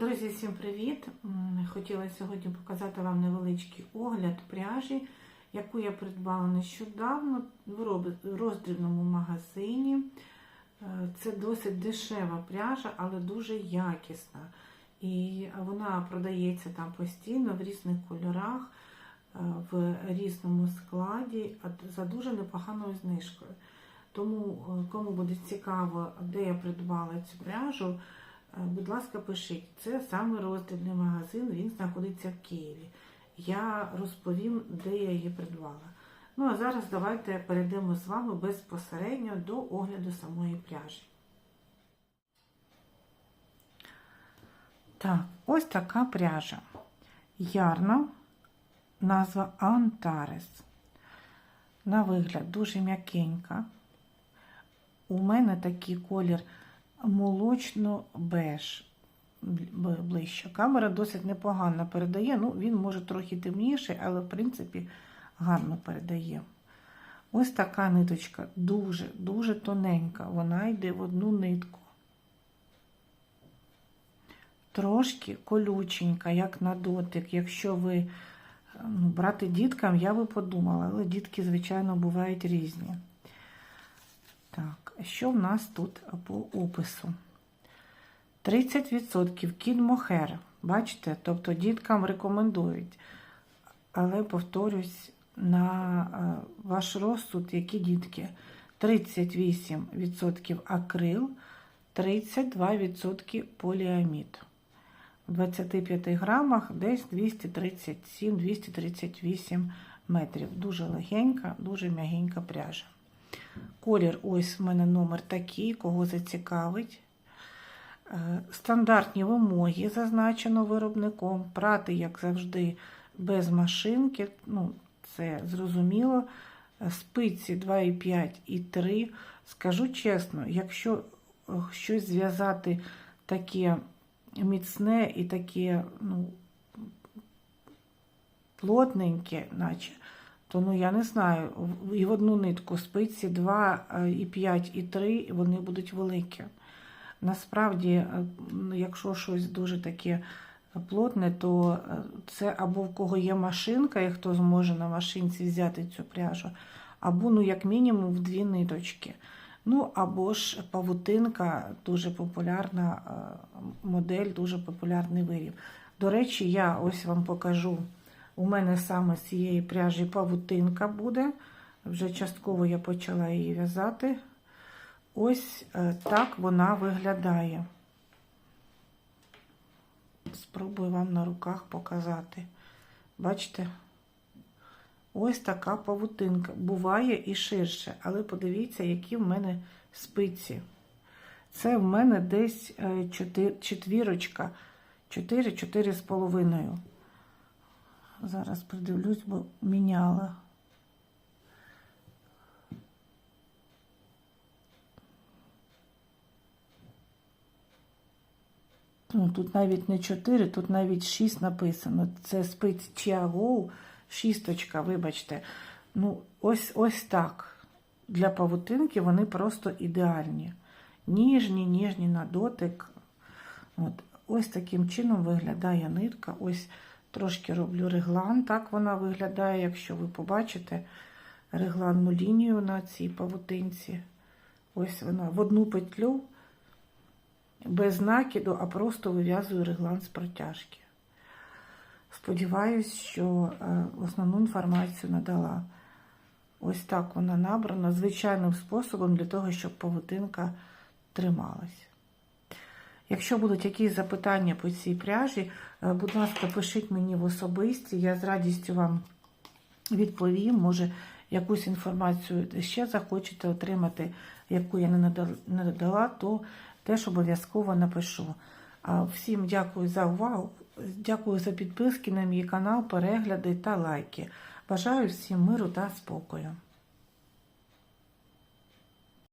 Друзі, всім привіт! Хотіла сьогодні показати вам невеличкий огляд пряжі, яку я придбала нещодавно в роздрібному магазині. Е, Це досить дешева пряжа, але дуже якісна. І вона продається там постійно в різних кольорах, е, в різному складі, за дуже непоганою знижкою. Тому, е, кому буде цікаво, де я придбала цю пряжу, Будь ласка, пишіть. Це саме роздрібний магазин, він знаходиться в Києві. Я розповім, де я її придбала. Ну, а зараз давайте перейдемо з вами безпосередньо до огляду самої пряжі. Так, ось така пряжа. Ярна, назва Антарес. На вигляд дуже м'якенька. У мене такий колір молочно-беж ближче. Камера досить непогано передає. Ну, він може трохи темніший, але в принципі гарно передає. Ось така ниточка, дуже-дуже тоненька. Вона йде в одну нитку. Трошки колюченька, як на дотик. Якщо ви ну, брати діткам, я би подумала, але дітки, звичайно, бувають різні. Так, що в нас тут по опису? 30% кіт мохер. Бачите, тобто діткам рекомендують. Але, повторюсь, на ваш розсуд, які дітки. 38% акрил, 32% поліамід. В 25 грамах десь 237-238 метрів. Дуже легенька, дуже м'ягенька пряжа. Колір, ось в мене номер такий, кого зацікавить. Стандартні вимоги зазначено виробником. Прати, як завжди, без машинки. Ну, це зрозуміло. Спиці 2,5 і 3. Скажу чесно, якщо щось зв'язати таке міцне і таке ну, плотненьке, наче то ну я не знаю, і в одну нитку спиці 2, і 5, і 3, вони будуть великі. Насправді, якщо щось дуже таке плотне, то це або в кого є машинка, і хто зможе на машинці взяти цю пряжу, або, ну, як мінімум, в дві ниточки. Ну, або ж павутинка, дуже популярна модель, дуже популярний виріб. До речі, я ось вам покажу. У мене саме з цієї пряжі павутинка буде. Вже частково я почала її в'язати. Ось так вона виглядає. Спробую вам на руках показати. Бачите? Ось така павутинка. Буває і ширше, але подивіться, які в мене спиці. Це в мене десь четвірочка, 4-4 з половиною. Зараз придивлюсь, бо міняла. Ну, Тут навіть не 4, тут навіть 6 написано. Це спиць Чіагоу, шісточка, вибачте. Ну, ось ось так. Для павутинки вони просто ідеальні. Ніжні, ніжні на дотик. От. Ось таким чином виглядає нитка. Ось Трошки роблю реглан, так вона виглядає, якщо ви побачите регланну лінію на цій павутинці. Ось вона в одну петлю, без накиду, а просто вив'язую реглан з протяжки. Сподіваюсь, що основну інформацію надала. Ось так вона набрана звичайним способом для того, щоб павутинка трималась. Якщо будуть якісь запитання по цій пряжі, будь ласка, пишіть мені в особисті, я з радістю вам відповім. Може, якусь інформацію ще захочете отримати, яку я не надала, то теж обов'язково напишу. Всім дякую за увагу, дякую за підписки на мій канал, перегляди та лайки. Бажаю всім миру та спокою.